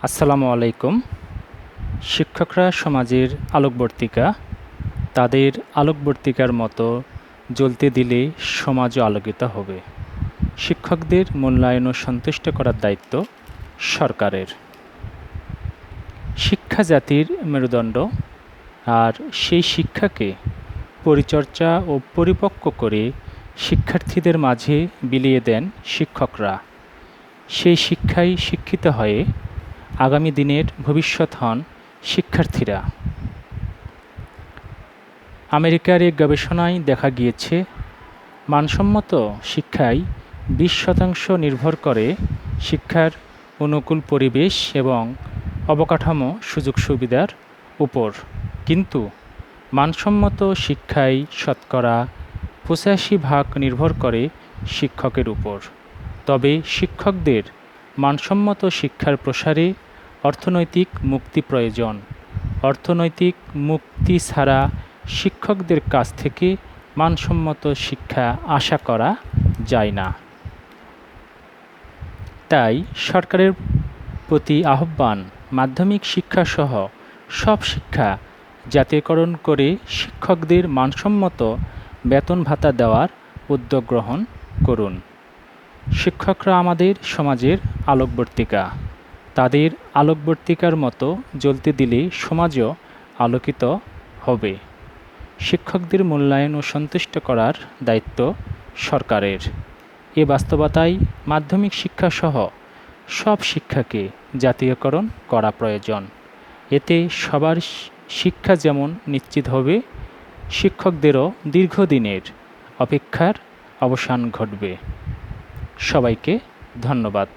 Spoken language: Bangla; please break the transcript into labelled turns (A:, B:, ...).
A: আসসালামু আলাইকুম। শিক্ষকরা সমাজের আলোকবর্তিকা, তাদের আলোকবর্তিকার মতো জ্বলতে দিলে সমাজও আলোকিত হবে। শিক্ষকদের মূল্যায়ন ও সন্তুষ্ট করার দায়িত্ব সরকারের। শিক্ষা জাতির মেরুদণ্ড আর সেই শিক্ষাকে পরিচর্যা ও পরিপক্ক করে শিক্ষার্থীদের মাঝে বিলিয়ে দেন শিক্ষকরা। সেই শিক্ষায় শিক্ষিত হয়ে আগামী দিনের ভবিষ্যৎ হন শিক্ষার্থীরা। আমেরিকার এক গবেষণায় দেখা গিয়েছে, মানসম্মত শিক্ষায় বিশ শতাংশ নির্ভর করে শিক্ষার অনুকূল পরিবেশ এবং অবকাঠামো সুযোগ সুবিধার উপর। কিন্তু মানসম্মত শিক্ষায় শতকরা পঁচাশি ভাগ নির্ভর করে শিক্ষকের উপর। তবে শিক্ষকদের মানসম্মত শিক্ষার প্রসারে অর্থনৈতিক মুক্তি প্রয়োজন। অর্থনৈতিক মুক্তি ছাড়া শিক্ষকদের কাছ থেকে মানসম্মত শিক্ষা আশা করা যায় না। তাই সরকারের প্রতি আহ্বান, মাধ্যমিক শিক্ষাসহ সব শিক্ষা জাতীয়করণ করে শিক্ষকদের মানসম্মত বেতন ভাতা দেওয়ার উদ্যোগ গ্রহণ করুন। শিক্ষকরা আমাদের সমাজের আলোকবর্তিকা। তাদের আলোকবর্তিকার মতো জ্বলতে দিলে সমাজও আলোকিত হবে। শিক্ষকদের মূল্যায়ন ও সন্তুষ্ট করার দায়িত্ব সরকারের। এ বাস্তবতায় মাধ্যমিক শিক্ষাসহ সব শিক্ষাকে জাতীয়করণ করা প্রয়োজন। এতে সবার শিক্ষা যেমন নিশ্চিত হবে, শিক্ষকদেরও দীর্ঘদিনের অপেক্ষার অবসান ঘটবে। সবাইকে ধন্যবাদ।